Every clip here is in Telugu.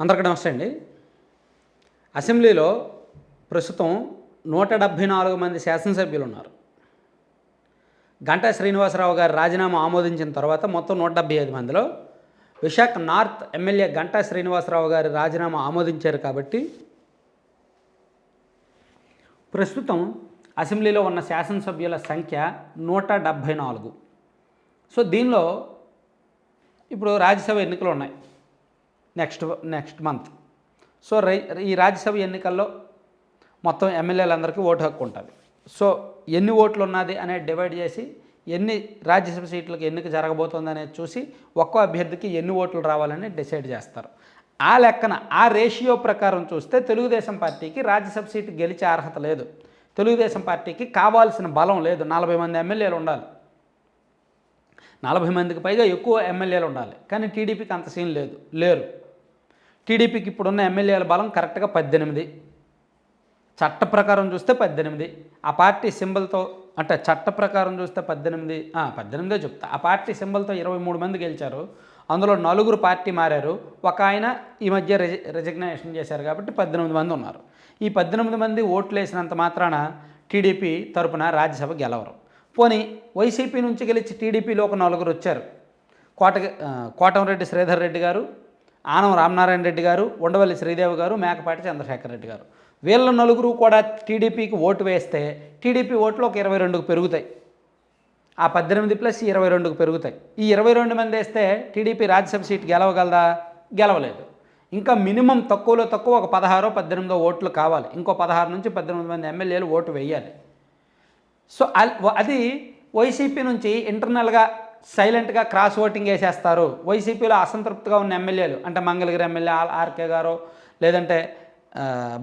అందరికీ నమస్తే అండి. అసెంబ్లీలో ప్రస్తుతం నూట డెబ్భై నాలుగు మంది శాసనసభ్యులు ఉన్నారు. గంటా శ్రీనివాసరావు గారు రాజీనామా ఆమోదించిన తర్వాత మొత్తం నూట డెబ్బై ఐదు మందిలో విశాఖ నార్త్ ఎమ్మెల్యే గంటా శ్రీనివాసరావు గారి రాజీనామా ఆమోదించారు కాబట్టి ప్రస్తుతం అసెంబ్లీలో ఉన్న శాసనసభ్యుల సంఖ్య నూట డెబ్భై నాలుగు. సో దీనిలో ఇప్పుడు రాజ్యసభ ఎన్నికలు ఉన్నాయి. Next next month. సో రై ఈ రాజ్యసభ ఎన్నికల్లో మొత్తం ఎమ్మెల్యేలందరికీ ఓటు హక్కు ఉంటుంది. సో ఎన్ని ఓట్లు ఉన్నది అనేది డివైడ్ చేసి ఎన్ని రాజ్యసభ సీట్లకు ఎన్నిక జరగబోతుంది అనేది చూసి ఒక్కో అభ్యర్థికి ఎన్ని ఓట్లు రావాలని డిసైడ్ చేస్తారు. ఆ లెక్కన ఆ రేషియో ప్రకారం చూస్తే తెలుగుదేశం పార్టీకి రాజ్యసభ సీటు గెలిచే అర్హత లేదు. తెలుగుదేశం పార్టీకి కావాల్సిన బలం లేదు. నలభై మంది ఎమ్మెల్యేలు ఉండాలి. నలభై మందికి పైగా ఎక్కువ ఎమ్మెల్యేలు ఉండాలి. కానీ టీడీపీకి అంత సీన్ లేదు లేరు. టీడీపీకి ఇప్పుడున్న ఎమ్మెల్యేల బలం కరెక్ట్గా పద్దెనిమిది. చట్ట ప్రకారం చూస్తే పద్దెనిమిది. ఆ పార్టీ సింబల్తో అంటే చట్ట ప్రకారం చూస్తే పద్దెనిమిది. పద్దెనిమిదే చెప్తా. ఆ పార్టీ సింబల్తో ఇరవై మూడు మంది గెలిచారు. అందులో నలుగురు పార్టీ మారారు. ఒక ఆయన ఈ మధ్య రెజి రెజిగ్నేషన్ చేశారు కాబట్టి పద్దెనిమిది మంది ఉన్నారు. ఈ పద్దెనిమిది మంది ఓట్లు వేసినంత మాత్రాన టీడీపీ తరపున రాజ్యసభ గెలవరు. పోనీ వైసీపీ నుంచి గెలిచి టీడీపీలో ఒక నలుగురు వచ్చారు. కోట కోటంరెడ్డి శ్రీధర్ రెడ్డి గారు ఆనం రామనారాయణ రెడ్డి గారు ఉండవల్లి శ్రీదేవి గారు మేకపాటి చంద్రశేఖర్ రెడ్డి గారు. వీళ్ళ నలుగురు కూడా టీడీపీకి ఓటు వేస్తే టీడీపీ ఓట్లు ఒక ఇరవై రెండుకు పెరుగుతాయి. ఆ పద్దెనిమిది ప్లస్ ఇరవై రెండుకు పెరుగుతాయి. ఈ ఇరవై రెండు మంది వేస్తే టీడీపీ రాజ్యసభ సీట్ గెలవగలదా? గెలవలేదు. ఇంకా మినిమం తక్కువలో తక్కువ ఒక పదహారో పద్దెనిమిదో ఓట్లు కావాలి. ఇంకో పదహారు నుంచి పద్దెనిమిది మంది ఎమ్మెల్యేలు ఓటు వేయాలి. సో అల్- అది వైసీపీ నుంచి ఇంటర్నల్గా సైలెంట్గా క్రాస్ ఓటింగ్ వేసేస్తారు. వైసీపీలో అసంతృప్తిగా ఉన్న ఎమ్మెల్యేలు అంటే మంగళగిరి ఎమ్మెల్యే ఆర్కే గారో లేదంటే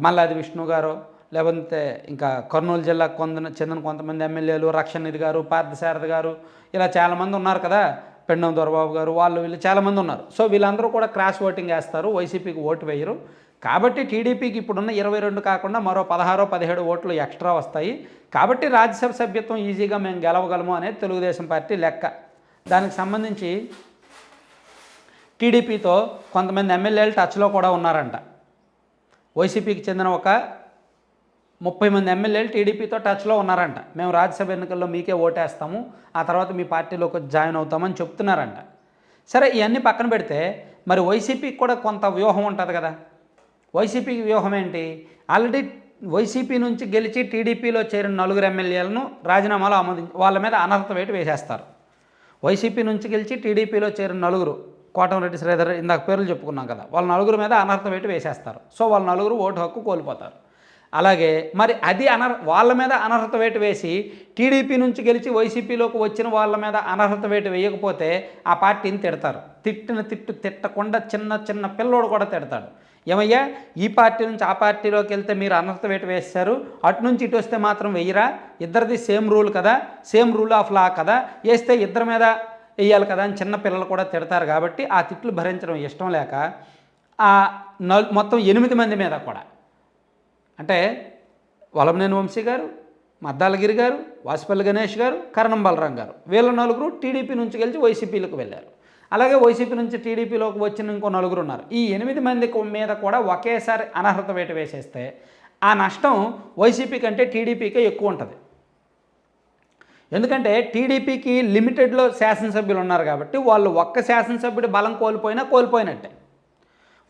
మల్లాది విష్ణు గారో లేకపోతే ఇంకా కర్నూలు జిల్లాకు కొంత చెందిన కొంతమంది ఎమ్మెల్యేలు రక్షణనిధి గారు పార్థసారథి గారు ఇలా చాలామంది ఉన్నారు కదా పెండం దొరబాబు గారు వాళ్ళు వీళ్ళు చాలామంది ఉన్నారు. సో వీళ్ళందరూ కూడా క్రాస్ ఓటింగ్ వేస్తారు వైసీపీకి ఓటు వేయరు. కాబట్టి టీడీపీకి ఇప్పుడున్న ఇరవై రెండు కాకుండా మరో పదహారో పదిహేడు ఓట్లు ఎక్స్ట్రా వస్తాయి. కాబట్టి రాజ్యసభ సభ్యత్వం ఈజీగా మేము గెలవగలము అనేది తెలుగుదేశం పార్టీ లెక్క. దానికి సంబంధించి టీడీపీతో కొంతమంది ఎమ్మెల్యేలు టచ్లో కూడా ఉన్నారంట. వైసీపీకి చెందిన ఒక ముప్పై మంది ఎమ్మెల్యేలు టీడీపీతో టచ్లో ఉన్నారంట. మేము రాజ్యసభ ఎన్నికల్లో మీకే ఓటేస్తాము ఆ తర్వాత మీ పార్టీలోకి జాయిన్ అవుతామని చెప్తున్నారంట. సరే ఇవన్నీ పక్కన పెడితే మరి వైసీపీకి కూడా కొంత వ్యూహం ఉంటుంది కదా. వైసీపీకి వ్యూహం ఏంటి? ఆల్రెడీ వైసీపీ నుంచి గెలిచి టీడీపీలో చేరిన నలుగురు ఎమ్మెల్యేలను రాజీనామాలు ఆమోదించి వాళ్ళ మీద అనర్హత వేటు వేసేస్తారు. వైసీపీ నుంచి గెలిచి టీడీపీలో చేరిన నలుగురు కోటమిరెడ్డి శ్రీధర్ ఇందాక పేర్లు చెప్పుకున్నాం కదా వాళ్ళ నలుగురు మీద అనర్హత వేటు వేసేస్తారు. సో వాళ్ళ నలుగురు ఓటు హక్కు కోల్పోతారు. అలాగే మరి అది అనర్ వాళ్ళ మీద అనర్హత వేటు వేసి టీడీపీ నుంచి గెలిచి వైసీపీలోకి వచ్చిన వాళ్ళ మీద అనర్హత వేటు వేయకపోతే ఆ పార్టీని తిడతారు. తిట్టిన తిట్టు తిట్టకుండా చిన్న చిన్న పిల్లోడు కూడా తిడతాడు. ఏమయ్యా? ఈ పార్టీ నుంచి ఆ పార్టీలోకి వెళ్తే మీరు అనర్థ వేట వేస్తారు. అటు నుంచి ఇటు వస్తే మాత్రం వెయ్యరా? ఇద్దరిది సేమ్ రూల్ కదా? సేమ్ రూల్ ఆఫ్ లా కదా? వేస్తే ఇద్దరి మీద వేయాలి కదా అని చిన్న పిల్లలు కూడా తిడతారు కాబట్టి ఆ తిట్లు భరించడం ఇష్టం లేక ఆ నల్ మొత్తం ఎనిమిది మంది మీద కూడా. అంటే వలమనేని వంశీ గారు మద్దాలగిరి గారు వాసుపల్లి గణేష్ గారు కరణం బలరాం గారు వీళ్ళ నలుగురు టీడీపీ నుంచి గెలిచి వైసీపీలకు వెళ్ళారు. అలాగే వైసీపీ నుంచి టీడీపీలోకి వచ్చిన ఇంకో నలుగురు ఉన్నారు. ఈ ఎనిమిది మంది మీద కూడా ఒకేసారి అనర్హత వేట వేసేస్తే ఆ నష్టం వైసీపీ కంటే టీడీపీకే ఎక్కువ ఉంటుంది. ఎందుకంటే టీడీపీకి లిమిటెడ్లో శాసనసభ్యులు ఉన్నారు కాబట్టి వాళ్ళు ఒక్క శాసనసభ్యుడి బలం కోల్పోయినా కోల్పోయినట్టే.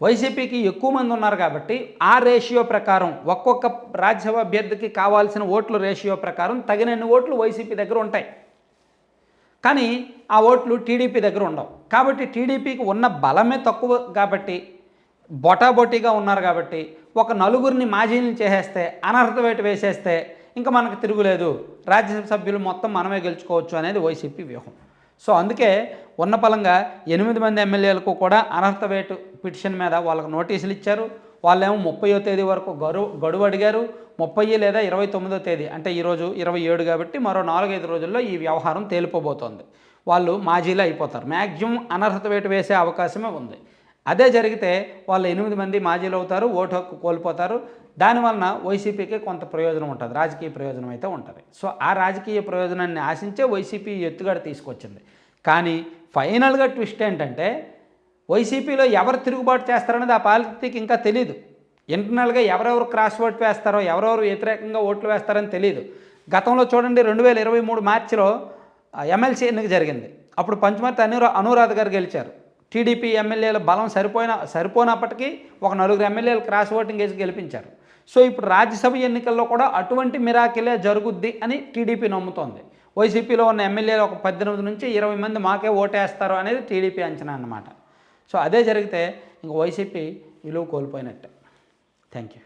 వైసీపీకి ఎక్కువ మంది ఉన్నారు కాబట్టి ఆ రేషియో ప్రకారం ఒక్కొక్క రాజ్యసభ అభ్యర్థికి కావాల్సిన ఓట్ల రేషియో ప్రకారం తగినన్ని ఓట్లు వైసీపీ దగ్గర ఉంటాయి. కానీ ఆ ఓట్లు టీడీపీ దగ్గర ఉండవు. కాబట్టి టీడీపీకి ఉన్న బలమే తక్కువ కాబట్టి బొటాబొటీగా ఉన్నారు కాబట్టి ఒక నలుగురిని మాజీని చేసేస్తే అనర్హత వేటు వేసేస్తే ఇంకా మనకు తిరుగులేదు. రాజ్యసభ సభ్యులు మొత్తం మనమే గెలుచుకోవచ్చు అనేది వైసీపీ వ్యూహం. సో అందుకే ఉన్న పలంగా ఎనిమిది మంది ఎమ్మెల్యేలకు కూడా అనర్హత వేటు పిటిషన్ మీద వాళ్ళకు నోటీసులు ఇచ్చారు. వాళ్ళేమో ముప్పయో తేదీ వరకు గడువు గడువు అడిగారు. ముప్పై లేదా ఇరవై తొమ్మిదో తేదీ అంటే ఈరోజు ఇరవై ఏడు కాబట్టి మరో నాలుగైదు రోజుల్లో ఈ వ్యవహారం తేలిపోబోతోంది. వాళ్ళు మాజీలో అయిపోతారు. మ్యాక్సిమం అనర్హత వేటు వేసే అవకాశమే ఉంది. అదే జరిగితే వాళ్ళు ఎనిమిది మంది మాజీలు అవుతారు ఓటు హక్కు కోల్పోతారు. దానివలన వైసీపీకి కొంత ప్రయోజనం ఉంటుంది. రాజకీయ ప్రయోజనం అయితే ఉంటుంది. సో ఆ రాజకీయ ప్రయోజనాన్ని ఆశించే వైసీపీ ఎత్తుగడ తీసుకొచ్చింది. కానీ ఫైనల్గా ట్విస్ట్ ఏంటంటే వైసీపీలో ఎవరు తిరుగుబాటు చేస్తారనేది ఆ పార్టీకి ఇంకా తెలియదు ఇంటర్నల్గా ఎవరెవరు క్రాస్ ఓట్ వేస్తారో ఎవరెవరు వ్యతిరేకంగా ఓట్లు వేస్తారని తెలియదు గతంలో చూడండి రెండు వేల ఇరవై మూడు మార్చిలో ఎమ్మెల్సీ ఎన్నిక జరిగింది. అప్పుడు పంచమర్తి అనురా అనురాధ గారు గెలిచారు. టీడీపీ ఎమ్మెల్యేల బలం సరిపోయిన సరిపోనప్పటికీ ఒక నలుగురు ఎమ్మెల్యేలు క్రాస్ ఓటింగ్ వేసి గెలిపించారు. సో ఇప్పుడు రాజ్యసభ ఎన్నికల్లో కూడా అటువంటి మిరాకిలే జరుగుద్ది అని టీడీపీ నమ్ముతోంది. వైసీపీలో ఉన్న ఎమ్మెల్యేలు ఒక పద్దెనిమిది నుంచి ఇరవై మంది మాకే ఓటేస్తారు అనేది టీడీపీ అంచనా అన్నమాట. సో అదే జరిగితే ఇంక వైసీపీ విలువ కోల్పోయినట్టే. Thank you